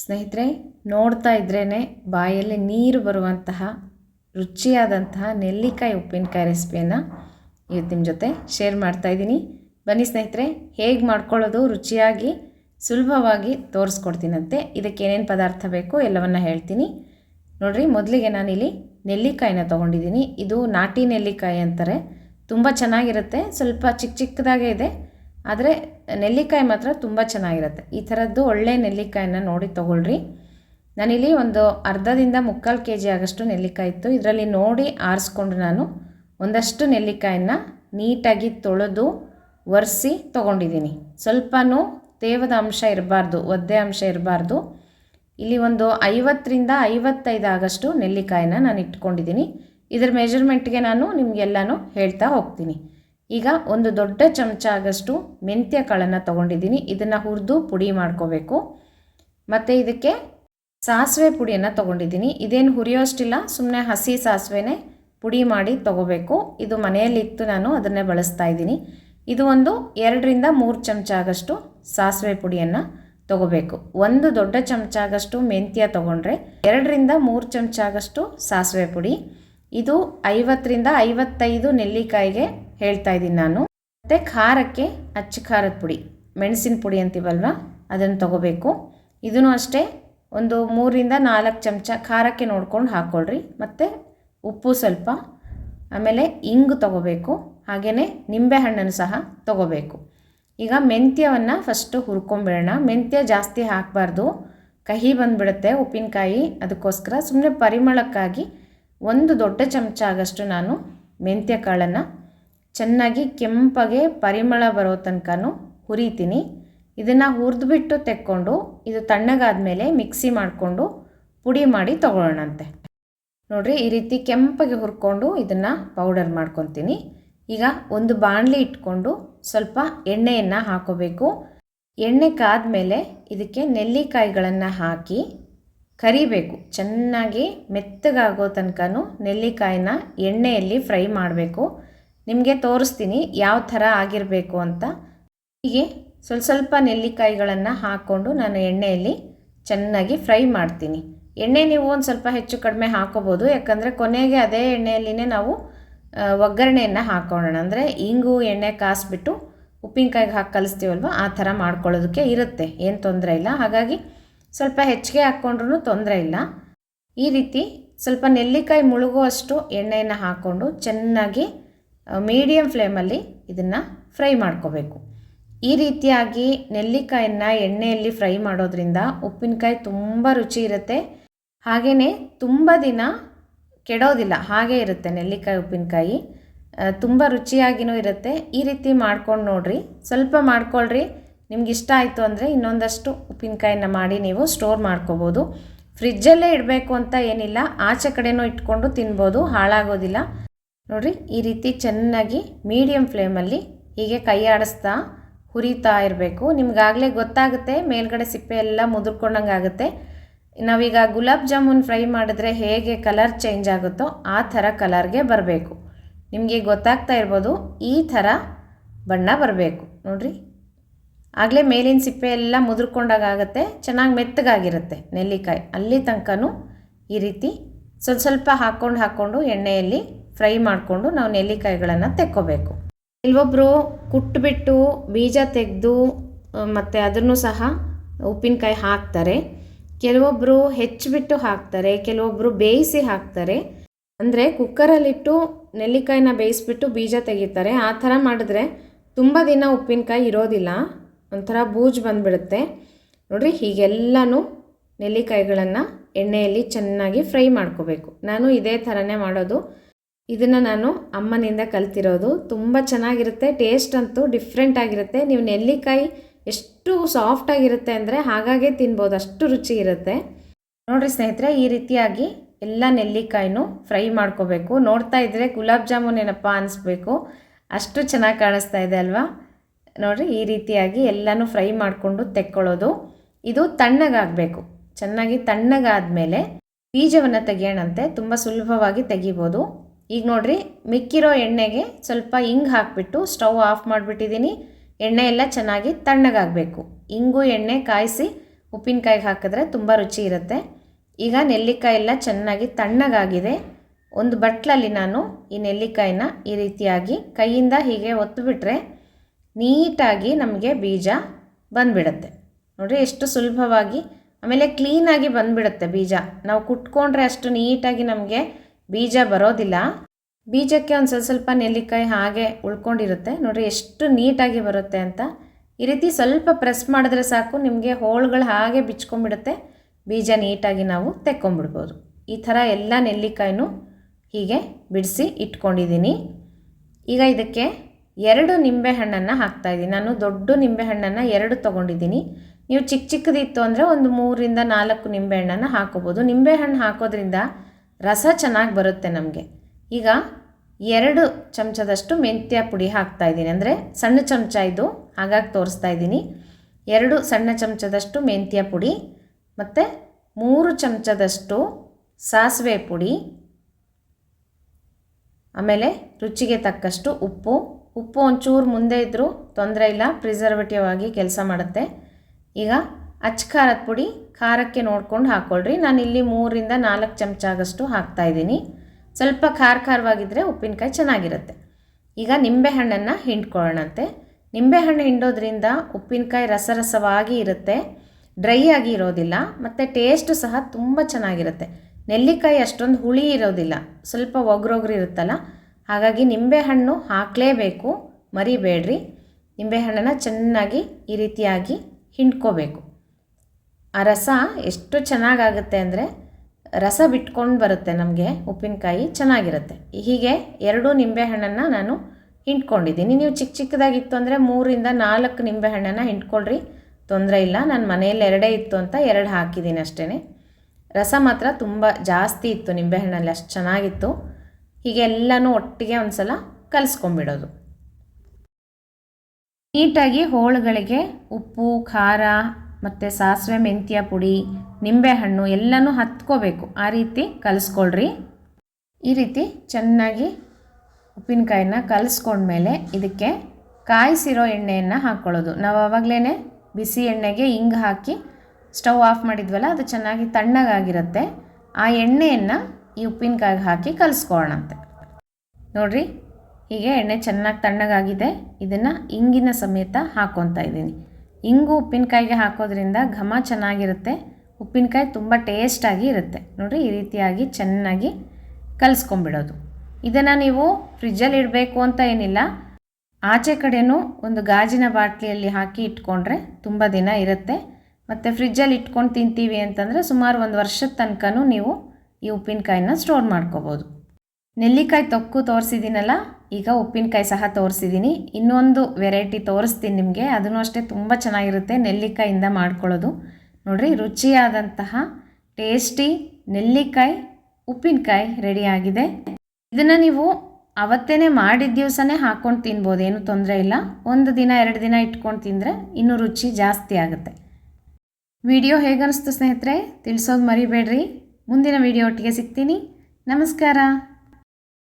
ಸ್ನೇಹಿತರೆ, ನೋಡ್ತಾ ಇದ್ರೇ ಬಾಯಲ್ಲಿ ನೀರು ಬರುವಂತಹ ರುಚಿಯಾದಂತಹ ನೆಲ್ಲಿಕಾಯಿ ಉಪ್ಪಿನಕಾಯಿ ರೆಸಿಪಿಯನ್ನು ಇವತ್ತು ನಿಮ್ಮ ಜೊತೆ ಶೇರ್ ಮಾಡ್ತಾ ಇದ್ದೀನಿ. ಬನ್ನಿ ಸ್ನೇಹಿತರೆ, ಹೇಗೆ ಮಾಡ್ಕೊಳ್ಳೋದು, ರುಚಿಯಾಗಿ, ಸುಲಭವಾಗಿ ತೋರಿಸ್ಕೊಡ್ತೀನಂತೆ, ಇದಕ್ಕೆ ಏನೇನು ಪದಾರ್ಥ ಬೇಕು ಎಲ್ಲವನ್ನ ಹೇಳ್ತೀನಿ. ನೋಡಿರಿ, ಮೊದಲಿಗೆ ನಾನಿಲ್ಲಿ ನೆಲ್ಲಿಕಾಯಿನ ತೊಗೊಂಡಿದ್ದೀನಿ. ಇದು ನಾಟಿ ನೆಲ್ಲಿಕಾಯಿ ಅಂತಾರೆ. ತುಂಬ ಚೆನ್ನಾಗಿರುತ್ತೆ. ಸ್ವಲ್ಪ ಚಿಕ್ಕ ಚಿಕ್ಕದಾಗೇ ಇದೆ. ಆದರೆ ನೆಲ್ಲಿಕಾಯಿ ಮಾತ್ರ ತುಂಬ ಚೆನ್ನಾಗಿರುತ್ತೆ. ಈ ಥರದ್ದು ಒಳ್ಳೆ ನೆಲ್ಲಿಕಾಯನ್ನ ನೋಡಿ ತೊಗೊಳ್ರಿ. ನಾನಿಲ್ಲಿ ಒಂದು ಅರ್ಧದಿಂದ ಮುಕ್ಕಾಲು ಕೆ ಜಿ ಆಗಷ್ಟು ನೆಲ್ಲಿಕಾಯಿ ಇತ್ತು. ಇದರಲ್ಲಿ ನೋಡಿ ಆರಿಸ್ಕೊಂಡು ನಾನು ಒಂದಷ್ಟು ನೆಲ್ಲಿಕಾಯನ್ನ ನೀಟಾಗಿ ತೊಳೆದು ಒರೆಸಿ ತೊಗೊಂಡಿದ್ದೀನಿ. ಸ್ವಲ್ಪನೂ ತೇವದ ಅಂಶ ಇರಬಾರ್ದು, ಒದ್ದೆ ಅಂಶ ಇರಬಾರ್ದು. ಇಲ್ಲಿ ಒಂದು ಐವತ್ತರಿಂದ ಐವತ್ತೈದು ಆಗಷ್ಟು ನೆಲ್ಲಿಕಾಯನ್ನ ನಾನು ಇಟ್ಕೊಂಡಿದ್ದೀನಿ ಇದರ ಮೆಜರ್ಮೆಂಟ್ಗೆ ನಾನು ನಿಮಗೆಲ್ಲನೂ ಹೇಳ್ತಾ ಹೋಗ್ತೀನಿ. ಈಗ ಒಂದು ದೊಡ್ಡ ಚಮಚ ಆಗಷ್ಟು ಮೆಂತ್ಯ ಕಾಳನ್ನು ತೊಗೊಂಡಿದ್ದೀನಿ. ಇದನ್ನು ಹುರಿದು ಪುಡಿ ಮಾಡ್ಕೋಬೇಕು. ಮತ್ತು ಇದಕ್ಕೆ ಸಾಸಿವೆ ಪುಡಿಯನ್ನು ತೊಗೊಂಡಿದ್ದೀನಿ. ಇದೇನು ಹುರಿಯೋಷ್ಟಿಲ್ಲ ಸುಮ್ಮನೆ ಹಸಿ ಸಾಸಿವೆನೇ ಪುಡಿ ಮಾಡಿ ತೊಗೋಬೇಕು. ಇದು ಮನೆಯಲ್ಲಿತ್ತು ನಾನು, ಅದನ್ನೇ ಬಳಸ್ತಾ ಇದ್ದೀನಿ. ಇದು ಒಂದು ಎರಡರಿಂದ ಮೂರು ಚಮಚ ಆಗಷ್ಟು ಸಾಸಿವೆ ಪುಡಿಯನ್ನು ತೊಗೋಬೇಕು. ಒಂದು ದೊಡ್ಡ ಚಮಚ ಆಗಷ್ಟು ಮೆಂತ್ಯ ತೊಗೊಂಡ್ರೆ ಎರಡರಿಂದ ಮೂರು ಚಮಚ ಆಗಷ್ಟು ಸಾಸಿವೆ ಪುಡಿ. ಇದು ಐವತ್ತರಿಂದ ಐವತ್ತೈದು ನೆಲ್ಲಿಕಾಯಿಗೆ ಹೇಳ್ತಾ ಇದ್ದೀನಿ ನಾನು. ಮತ್ತು ಖಾರಕ್ಕೆ ಅಚ್ಚ ಖಾರದ ಪುಡಿ, ಮೆಣಸಿನ ಪುಡಿ ಅಂತೀವಲ್ವ? ಅದನ್ನು ತಗೋಬೇಕು. ಇದೂ ಅಷ್ಟೇ, ಒಂದು ಮೂರಿಂದ ನಾಲ್ಕು ಚಮಚ ಖಾರಕ್ಕೆ ನೋಡ್ಕೊಂಡು ಹಾಕ್ಕೊಳ್ರಿ. ಮತ್ತು ಉಪ್ಪು ಸ್ವಲ್ಪ, ಆಮೇಲೆ ಇಂಗು ತಗೋಬೇಕು. ಹಾಗೆಯೇ ನಿಂಬೆಹಣ್ಣನ್ನು ಸಹ ತಗೋಬೇಕು. ಈಗ ಮೆಂತ್ಯವನ್ನು ಫಸ್ಟು ಹುರ್ಕೊಂಬಿಡೋಣ. ಮೆಂತ್ಯ ಜಾಸ್ತಿ ಹಾಕಬಾರ್ದು. ಕಹಿ ಬಂದುಬಿಡುತ್ತೆ ಉಪ್ಪಿನಕಾಯಿ. ಅದಕ್ಕೋಸ್ಕರ ಸುಮ್ಮನೆ ಪರಿಮಳಕ್ಕಾಗಿ ಒಂದು ದೊಡ್ಡ ಚಮಚ ಆಗಷ್ಟು ನಾನು ಮೆಂತ್ಯ ಕಾಳನ್ನು ಚೆನ್ನಾಗಿ ಕೆಂಪಗೆ ಪರಿಮಳ ಬರೋ ತನಕನೂ ಹುರಿತೀನಿ. ಇದನ್ನು ಹುರಿದ್ಬಿಟ್ಟು ತೆಕ್ಕೊಂಡು, ಇದು ತಣ್ಣಗಾದ್ಮೇಲೆ ಮಿಕ್ಸಿ ಮಾಡಿಕೊಂಡು ಪುಡಿ ಮಾಡಿ ತೊಗೊಳ್ಳೋಣಂತೆ. ನೋಡಿರಿ, ಈ ರೀತಿ ಕೆಂಪಗೆ ಹುರ್ಕೊಂಡು ಇದನ್ನು ಪೌಡರ್ ಮಾಡ್ಕೊತೀನಿ. ಈಗ ಒಂದು ಬಾಣಲಿ ಇಟ್ಕೊಂಡು ಸ್ವಲ್ಪ ಎಣ್ಣೆಯನ್ನು ಹಾಕೋಬೇಕು. ಎಣ್ಣೆ ಕಾದ್ಮೇಲೆ ಇದಕ್ಕೆ ನೆಲ್ಲಿಕಾಯಿಗಳನ್ನು ಹಾಕಿ ಕರಿಬೇಕು. ಚೆನ್ನಾಗಿ ಮೆತ್ತಗಾಗೋ ತನಕನೂ ನೆಲ್ಲಿಕಾಯಿನ ಎಣ್ಣೆಯಲ್ಲಿ ಫ್ರೈ ಮಾಡಬೇಕು. ನಿಮಗೆ ತೋರಿಸ್ತೀನಿ ಯಾವ ಥರ ಆಗಿರಬೇಕು ಅಂತ. ಹೀಗೆ ಸ್ವಲ್ಪ ಸ್ವಲ್ಪ ನೆಲ್ಲಿಕಾಯಿಗಳನ್ನು ಹಾಕ್ಕೊಂಡು ನಾನು ಎಣ್ಣೆಯಲ್ಲಿ ಚೆನ್ನಾಗಿ ಫ್ರೈ ಮಾಡ್ತೀನಿ. ಎಣ್ಣೆ ನೀವು ಒಂದು ಸ್ವಲ್ಪ ಹೆಚ್ಚು ಕಡಿಮೆ ಹಾಕೋಬೋದು, ಯಾಕಂದರೆ ಕೊನೆಗೆ ಅದೇ ಎಣ್ಣೆಯಲ್ಲಿನೇ ನಾವು ಒಗ್ಗರಣೆಯನ್ನು ಹಾಕೋಣ ಅಂದರೆ ಇಂಗು, ಎಣ್ಣೆ, ಕಾಸ್ಬಿಟ್ಟು ಉಪ್ಪಿನಕಾಯಿಗೆ ಹಾಕಿ ಕಲಿಸ್ತೀವಲ್ವ, ಆ ಥರ ಮಾಡ್ಕೊಳ್ಳೋದಕ್ಕೆ ಇರುತ್ತೆ, ಏನು ತೊಂದರೆ ಇಲ್ಲ. ಹಾಗಾಗಿ ಸ್ವಲ್ಪ ಹೆಚ್ಚಿಗೆ ಹಾಕ್ಕೊಂಡ್ರೂ ತೊಂದರೆ ಇಲ್ಲ. ಈ ರೀತಿ ಸ್ವಲ್ಪ ನೆಲ್ಲಿಕಾಯಿ ಮುಳುಗುವಷ್ಟು ಎಣ್ಣೆಯನ್ನು ಹಾಕ್ಕೊಂಡು ಚೆನ್ನಾಗಿ ಮೀಡಿಯಮ್ ಫ್ಲೇಮಲ್ಲಿ ಇದನ್ನು ಫ್ರೈ ಮಾಡ್ಕೋಬೇಕು. ಈ ರೀತಿಯಾಗಿ ನೆಲ್ಲಿಕಾಯನ್ನು ಎಣ್ಣೆಯಲ್ಲಿ ಫ್ರೈ ಮಾಡೋದ್ರಿಂದ ಉಪ್ಪಿನಕಾಯಿ ತುಂಬ ರುಚಿ ಇರುತ್ತೆ. ಹಾಗೆಯೇ ತುಂಬ ದಿನ ಕೆಡೋದಿಲ್ಲ, ಹಾಗೇ ಇರುತ್ತೆ ನೆಲ್ಲಿಕಾಯಿ, ಉಪ್ಪಿನಕಾಯಿ. ತುಂಬ ರುಚಿಯಾಗಿಯೂ ಇರುತ್ತೆ. ಈ ರೀತಿ ಮಾಡ್ಕೊಂಡು ನೋಡಿರಿ. ಸ್ವಲ್ಪ ಮಾಡ್ಕೊಳ್ರಿ. ನಿಮ್ಗೆ ಇಷ್ಟ ಆಯಿತು ಅಂದರೆ ಇನ್ನೊಂದಷ್ಟು ಉಪ್ಪಿನಕಾಯಿನ ಮಾಡಿ ನೀವು ಸ್ಟೋರ್ ಮಾಡ್ಕೋಬೋದು. ಫ್ರಿಜ್ಜಲ್ಲೇ ಇಡಬೇಕು ಅಂತ ಏನಿಲ್ಲ. ಆಚೆ ಕಡೆನೂ ಇಟ್ಕೊಂಡು ತಿನ್ಬೋದು. ಹಾಳಾಗೋದಿಲ್ಲ. ನೋಡಿರಿ, ಈ ರೀತಿ ಚೆನ್ನಾಗಿ ಮೀಡಿಯಮ್ ಫ್ಲೇಮಲ್ಲಿ ಹೀಗೆ ಕೈ ಆಡಿಸ್ತಾ ಹುರಿತಾ ಇರಬೇಕು. ನಿಮ್ಗಾಗಲೇ ಗೊತ್ತಾಗುತ್ತೆ, ಮೇಲ್ಗಡೆ ಸಿಪ್ಪೆ ಎಲ್ಲ ಮುದುರ್ಕೊಂಡಂಗೆ ಆಗುತ್ತೆ. ನಾವೀಗ ಗುಲಾಬ್ ಜಾಮೂನ್ ಫ್ರೈ ಮಾಡಿದ್ರೆ ಹೇಗೆ ಕಲರ್ ಚೇಂಜ್ ಆಗುತ್ತೋ ಆ ಥರ ಕಲರ್ಗೆ ಬರಬೇಕು. ನಿಮಗೆ ಗೊತ್ತಾಗ್ತಾ ಇರ್ಬೋದು, ಈ ಥರ ಬಣ್ಣ ಬರಬೇಕು. ನೋಡಿರಿ, ಆಗಲೇ ಮೇಲಿನ ಸಿಪ್ಪೆ ಎಲ್ಲ ಮುದುರ್ಕೊಂಡಾಗುತ್ತೆ ಚೆನ್ನಾಗಿ ಮೆತ್ತಗಾಗಿರುತ್ತೆ ನೆಲ್ಲಿಕಾಯಿ. ಅಲ್ಲಿ ತನಕನೂ ಈ ರೀತಿ ಸ್ವಲ್ಪ ಸ್ವಲ್ಪ ಹಾಕ್ಕೊಂಡು ಹಾಕ್ಕೊಂಡು ಎಣ್ಣೆಯಲ್ಲಿ ಫ್ರೈ ಮಾಡಿಕೊಂಡು ನಾವು ನೆಲ್ಲಿಕಾಯಿಗಳನ್ನು ತೆಕ್ಕೋಬೇಕು. ಕೆಲವೊಬ್ಬರು ಕುಟ್ಬಿಟ್ಟು ಬೀಜ ತೆಗೆದು ಮತ್ತು ಅದನ್ನು ಸಹ ಉಪ್ಪಿನಕಾಯಿ ಹಾಕ್ತಾರೆ. ಕೆಲವೊಬ್ಬರು ಹೆಚ್ಚಿಬಿಟ್ಟು ಹಾಕ್ತಾರೆ ಕೆಲವೊಬ್ಬರು ಬೇಯಿಸಿ ಹಾಕ್ತಾರೆ. ಅಂದರೆ ಕುಕ್ಕರಲ್ಲಿಟ್ಟು ನೆಲ್ಲಿಕಾಯಿನ ಬೇಯಿಸ್ಬಿಟ್ಟು ಬೀಜ ತೆಗಿತಾರೆ. ಆ ಥರ ಮಾಡಿದ್ರೆ ತುಂಬ ದಿನ ಉಪ್ಪಿನಕಾಯಿ ಇರೋದಿಲ್ಲ. ಒಂಥರ ಬೂಜು ಬಂದುಬಿಡುತ್ತೆ. ನೋಡಿರಿ, ಹೀಗೆಲ್ಲನೂ ನೆಲ್ಲಿಕಾಯಿಗಳನ್ನು ಎಣ್ಣೆಯಲ್ಲಿ ಚೆನ್ನಾಗಿ ಫ್ರೈ ಮಾಡ್ಕೋಬೇಕು. ನಾನು ಇದೇ ಥರನೇ ಮಾಡೋದು. ಇದನ್ನು ನಾನು ಅಮ್ಮನಿಂದ ಕಲ್ತಿರೋದು. ತುಂಬ ಚೆನ್ನಾಗಿರುತ್ತೆ ಟೇಸ್ಟ್ ಅಂತೂ ಡಿಫ್ರೆಂಟ್ ಆಗಿರುತ್ತೆ. ನೀವು ನೆಲ್ಲಿಕಾಯಿ ಎಷ್ಟು ಸಾಫ್ಟ್ ಆಗಿರುತ್ತೆ ಅಂದರೆ ಹಾಗಾಗೆ ತಿನ್ಬೋದು, ಅಷ್ಟು ರುಚಿ ಇರುತ್ತೆ. ನೋಡಿರಿ ಸ್ನೇಹಿತರೆ, ಈ ರೀತಿಯಾಗಿ ಎಲ್ಲ ನೆಲ್ಲಿಕಾಯಿನೂ ಫ್ರೈ ಮಾಡ್ಕೋಬೇಕು. ನೋಡ್ತಾ ಇದ್ದರೆ ಗುಲಾಬ್ ಜಾಮೂನ್ ಏನಪ್ಪ ಅನಿಸ್ಬೇಕು. ಅಷ್ಟು ಚೆನ್ನಾಗಿ ಕಾಣಿಸ್ತಾ ಇದೆ ಅಲ್ವಾ? ನೋಡಿರಿ, ಈ ರೀತಿಯಾಗಿ ಎಲ್ಲನೂ ಫ್ರೈ ಮಾಡಿಕೊಂಡು ತೆಕ್ಕೊಳ್ಳೋದು. ಇದು ತಣ್ಣಗಾಗಬೇಕು. ಚೆನ್ನಾಗಿ ತಣ್ಣಗಾದ ಮೇಲೆ ಬೀಜವನ್ನು ತೆಗೆಯೋಣಂತೆ. ತುಂಬ ಸುಲಭವಾಗಿ ತೆಗಿಬೋದು. ಈಗ ನೋಡಿರಿ ಮಿಕ್ಕಿರೋ ಎಣ್ಣೆಗೆ ಸ್ವಲ್ಪ ಹಿಂಗ್ ಹಾಕಿಬಿಟ್ಟು ಸ್ಟವ್ ಆಫ್ ಮಾಡಿಬಿಟ್ಟಿದ್ದೀನಿ. ಎಣ್ಣೆ ಎಲ್ಲ ಚೆನ್ನಾಗಿ ತಣ್ಣಗಾಗಬೇಕು. ಇಂಗು ಎಣ್ಣೆ ಕಾಯಿಸಿ ಉಪ್ಪಿನಕಾಯಿಗೆ ಹಾಕಿದ್ರೆ ತುಂಬ ರುಚಿ ಇರುತ್ತೆ. ಈಗ ನೆಲ್ಲಿಕಾಯಿ ಎಲ್ಲ ಚೆನ್ನಾಗಿ ತಣ್ಣಗಾಗಿದೆ. ಒಂದು ಬಟ್ಲಲ್ಲಿ ನಾನು ಈ ನೆಲ್ಲಿಕಾಯಿನ ಈ ರೀತಿಯಾಗಿ ಕೈಯಿಂದ ಹೀಗೆ ಒತ್ತುಬಿಟ್ರೆ ನೀಟಾಗಿ ನಮಗೆ ಬೀಜ ಬಂದುಬಿಡತ್ತೆ. ನೋಡಿರಿ ಎಷ್ಟು ಸುಲಭವಾಗಿ, ಆಮೇಲೆ ಕ್ಲೀನಾಗಿ ಬಂದುಬಿಡುತ್ತೆ ಬೀಜ. ನಾವು ಕುಟ್ಕೊಂಡ್ರೆ ಅಷ್ಟು ನೀಟಾಗಿ ನಮಗೆ ಬೀಜ ಬರೋದಿಲ್ಲ. ಬೀಜಕ್ಕೆ ಒಂದು ಸ್ವಲ್ಪ ಸ್ವಲ್ಪ ನೆಲ್ಲಿಕಾಯಿ ಹಾಗೆ ಉಳ್ಕೊಂಡಿರುತ್ತೆ. ನೋಡಿರಿ ಎಷ್ಟು ನೀಟಾಗಿ ಬರುತ್ತೆ ಅಂತ. ಈ ರೀತಿ ಸ್ವಲ್ಪ ಪ್ರೆಸ್ ಮಾಡಿದ್ರೆ ಸಾಕು, ನಿಮಗೆ ಹೋಳುಗಳು ಹಾಗೆ ಬಿಚ್ಕೊಂಡ್ಬಿಡುತ್ತೆ. ಬೀಜ ನೀಟಾಗಿ ನಾವು ತೆಕ್ಕೊಂಬಿಡ್ಬೋದು ಈ ಥರ ಎಲ್ಲ ನೆಲ್ಲಿಕಾಯಿನೂ ಹೀಗೆ ಬಿಡಿಸಿ ಇಟ್ಕೊಂಡಿದ್ದೀನಿ. ಈಗ ಇದಕ್ಕೆ ಎರಡು ನಿಂಬೆಹಣ್ಣನ್ನು ಹಾಕ್ತಾಯಿದ್ದೀನಿ ನಾನು ದೊಡ್ಡ ನಿಂಬೆಹಣ್ಣನ್ನು ಎರಡು ತೊಗೊಂಡಿದ್ದೀನಿ. ನೀವು ಚಿಕ್ಕ ಚಿಕ್ಕದಿತ್ತು ಅಂದರೆ ಒಂದು ಮೂರಿಂದ ನಾಲ್ಕು ನಿಂಬೆಹಣ್ಣನ್ನು ಹಾಕೋಬೋದು. ನಿಂಬೆಹಣ್ಣು ಹಾಕೋದ್ರಿಂದ ರಸ ಚೆನ್ನಾಗಿ ಬರುತ್ತೆ ನಮಗೆ. ಈಗ ಎರಡು ಚಮಚದಷ್ಟು ಮೆಂತ್ಯ ಪುಡಿ ಹಾಕ್ತಾ ಇದ್ದೀನಿ. ಅಂದರೆ ಸಣ್ಣ ಚಮಚ ಇದು, ಹಾಗಾಗಿ ತೋರಿಸ್ತಾ ಇದ್ದೀನಿ. ಎರಡು ಸಣ್ಣ ಚಮಚದಷ್ಟು ಮೆಂತ್ಯ ಪುಡಿ, ಮತ್ತು ಮೂರು ಚಮಚದಷ್ಟು ಸಾಸಿವೆ ಪುಡಿ, ಆಮೇಲೆ ರುಚಿಗೆ ತಕ್ಕಷ್ಟು ಉಪ್ಪು. ಉಪ್ಪು ಒಂಚೂರು ಮುಂದೆ ಇದ್ದರೂ ತೊಂದರೆ ಇಲ್ಲ ಪ್ರಿಸರ್ವೇಟಿವ್ ಆಗಿ ಕೆಲಸ ಮಾಡುತ್ತೆ. ಈಗ ಅಚ್ಚ ಖಾರದ ಪುಡಿ ಖಾರಕ್ಕೆ ನೋಡ್ಕೊಂಡು ಹಾಕ್ಕೊಳ್ರಿ ನಾನು ಇಲ್ಲಿ ಮೂರಿಂದ ನಾಲ್ಕು ಚಮಚ ಆಗಷ್ಟು ಹಾಕ್ತಾಯಿದ್ದೀನಿ ಸ್ವಲ್ಪ ಖಾರ ಖಾರವಾಗಿದ್ದರೆ ಉಪ್ಪಿನಕಾಯಿ ಚೆನ್ನಾಗಿರುತ್ತೆ. ಈಗ ನಿಂಬೆಹಣ್ಣನ್ನು ಹಿಂಡ್ಕೊಳ್ಳೋಣಂತೆ. ನಿಂಬೆಹಣ್ಣು ಹಿಂಡೋದ್ರಿಂದ ಉಪ್ಪಿನಕಾಯಿ ರಸರಸವಾಗಿ ಇರುತ್ತೆ. ಡ್ರೈ ಆಗಿ ಇರೋದಿಲ್ಲ, ಮತ್ತು ಟೇಸ್ಟು ಸಹ ತುಂಬ ಚೆನ್ನಾಗಿರುತ್ತೆ. ನೆಲ್ಲಿಕಾಯಿ ಅಷ್ಟೊಂದು ಹುಳಿ ಇರೋದಿಲ್ಲ, ಸ್ವಲ್ಪ ಒಗ್ರೊಗ್ರು ಇರುತ್ತಲ್ಲ? ಹಾಗಾಗಿ ನಿಂಬೆಹಣ್ಣು ಹಾಕಲೇಬೇಕು, ಮರಿಬೇಡ್ರಿ. ನಿಂಬೆಹಣ್ಣನ್ನು ಚೆನ್ನಾಗಿ ಈ ರೀತಿಯಾಗಿ ಹಿಂಡ್ಕೋಬೇಕು. ಆ ರಸ ಎಷ್ಟು ಚೆನ್ನಾಗಾಗುತ್ತೆ ಅಂದರೆ ರಸ ಬಿಟ್ಕೊಂಡು ಬರುತ್ತೆ ನಮಗೆ ಉಪ್ಪಿನಕಾಯಿ ಚೆನ್ನಾಗಿರುತ್ತೆ. ಹೀಗೆ ಎರಡೂ ನಿಂಬೆಹಣ್ಣನ್ನು ನಾನು ಹಿಂಡ್ಕೊಂಡಿದ್ದೀನಿ. ನೀವು ಚಿಕ್ಕ ಚಿಕ್ಕದಾಗಿತ್ತು ಅಂದರೆ ಮೂರಿಂದ ನಾಲ್ಕು ನಿಂಬೆಹಣ್ಣನ್ನು ಹಿಂಡ್ಕೊಳ್ರಿ. ತೊಂದರೆ ಇಲ್ಲ. ನಾನು ಮನೆಯಲ್ಲಿ ಎರಡೇ ಇತ್ತು ಅಂತ ಎರಡು ಹಾಕಿದ್ದೀನಿ ಅಷ್ಟೇ ರಸ ಮಾತ್ರ ತುಂಬ ಜಾಸ್ತಿ ಇತ್ತು ನಿಂಬೆಹಣ್ಣಲ್ಲಿ ಅಷ್ಟು ಚೆನ್ನಾಗಿತ್ತು. ಹೀಗೆ ಎಲ್ಲನೂ ಒಟ್ಟಿಗೆ ಒಂದು ಸಲ ಕಲಿಸ್ಕೊಂಬಿಡೋದು ನೀಟಾಗಿ ಹೋಳುಗಳಿಗೆ ಉಪ್ಪು, ಖಾರ ಮತ್ತು ಸಾಸಿವೆ, ಮೆಂತ್ಯ ಪುಡಿ ನಿಂಬೆಹಣ್ಣು ಎಲ್ಲನೂ ಹತ್ಕೋಬೇಕು. ಆ ರೀತಿ ಕಲಿಸ್ಕೊಳ್ರಿ. ಈ ರೀತಿ ಚೆನ್ನಾಗಿ ಉಪ್ಪಿನಕಾಯಿನ ಕಲಿಸ್ಕೊಂಡ್ಮೇಲೆ ಇದಕ್ಕೆ ಕಾಯಿಸಿರೋ ಎಣ್ಣೆಯನ್ನು ಹಾಕ್ಕೊಳ್ಳೋದು. ನಾವು ಆವಾಗಲೇ ಬಿಸಿ ಎಣ್ಣೆಗೆ ಹಿಂಗೆ ಹಾಕಿ ಸ್ಟವ್ ಆಫ್ ಮಾಡಿದ್ವಲ್ಲ, ಅದು ಚೆನ್ನಾಗಿ ತಣ್ಣಗಾಗಿರುತ್ತೆ. ಆ ಎಣ್ಣೆಯನ್ನು ಈ ಉಪ್ಪಿನಕಾಯಿಗೆ ಹಾಕಿ ಕಲಿಸ್ಕೊಳ್ಳೋಣಂತೆ ನೋಡಿರಿ, ಹೀಗೆ ಎಣ್ಣೆ ಚೆನ್ನಾಗಿ ತಣ್ಣಗಾಗಿದೆ. ಇದನ್ನು ಇಂಗಿನ ಸಮೇತ ಹಾಕ್ಕೊತಾ ಇದ್ದೀನಿ. ಇಂಗು ಉಪ್ಪಿನಕಾಯಿಗೆ ಹಾಕೋದ್ರಿಂದ ಘಮ ಚೆನ್ನಾಗಿರುತ್ತೆ. ಉಪ್ಪಿನಕಾಯಿ ತುಂಬ ಟೇಸ್ಟಾಗಿ ಇರುತ್ತೆ. ನೋಡಿರಿ, ಈ ರೀತಿಯಾಗಿ ಚೆನ್ನಾಗಿ ಕಲಿಸ್ಕೊಂಬಿಡೋದು ಇದನ್ನು ನೀವು ಫ್ರಿಜ್ಜಲ್ಲಿ ಇಡಬೇಕು ಅಂತ ಏನಿಲ್ಲ. ಆಚೆ ಕಡೆನೂ ಒಂದು ಗಾಜಿನ ಬಾಟ್ಲಿಯಲ್ಲಿ ಹಾಕಿ ಇಟ್ಕೊಂಡ್ರೆ ತುಂಬ ದಿನ ಇರುತ್ತೆ. ಮತ್ತು ಫ್ರಿಜ್ಜಲ್ಲಿ ಇಟ್ಕೊಂಡು ತಿಂತೀವಿ ಅಂತಂದರೆ ಸುಮಾರು ಒಂದು ವರ್ಷದ ತನಕನೂ ನೀವು ಈ ಉಪ್ಪಿನಕಾಯಿನ ಸ್ಟೋರ್ ಮಾಡ್ಕೋಬೋದು. ನೆಲ್ಲಿಕಾಯಿ ತೊಕ್ಕು ತೋರಿಸಿದ್ದೀನಲ್ಲ, ಈಗ ಉಪ್ಪಿನಕಾಯಿ ಸಹ ತೋರಿಸಿದ್ದೀನಿ. ಇನ್ನೊಂದು ವೆರೈಟಿ ತೋರಿಸ್ತೀನಿ ನಿಮಗೆ. ಅದನ್ನು ಅಷ್ಟೇ ತುಂಬ ಚೆನ್ನಾಗಿರುತ್ತೆ ನೆಲ್ಲಿಕಾಯಿಂದ ಮಾಡ್ಕೊಳ್ಳೋದು. ನೋಡಿರಿ, ರುಚಿಯಾದಂತಹ ಟೇಸ್ಟಿ ನೆಲ್ಲಿಕಾಯಿ, ಉಪ್ಪಿನಕಾಯಿ ರೆಡಿಯಾಗಿದೆ ಇದನ್ನು ನೀವು ಅವತ್ತೇ ಮಾಡಿದ ದಿವಸನೇ ಹಾಕ್ಕೊಂಡು ತಿನ್ಬೋದು, ಏನು ತೊಂದರೆ ಇಲ್ಲ. ಒಂದು ದಿನ, ಎರಡು ದಿನ ಇಟ್ಕೊಂಡು ತಿಂದರೆ ಇನ್ನೂ ರುಚಿ ಜಾಸ್ತಿ ಆಗುತ್ತೆ. ವಿಡಿಯೋ ಹೇಗನ್ನಿಸ್ತು ಸ್ನೇಹಿತರೆ, ತಿಳಿಸೋದು ಮರಿಬೇಡ್ರಿ. ಮುಂದಿನ ವಿಡಿಯೋ ಒಟ್ಟಿಗೆ ಸಿಗ್ತೀನಿ. ನಮಸ್ಕಾರ.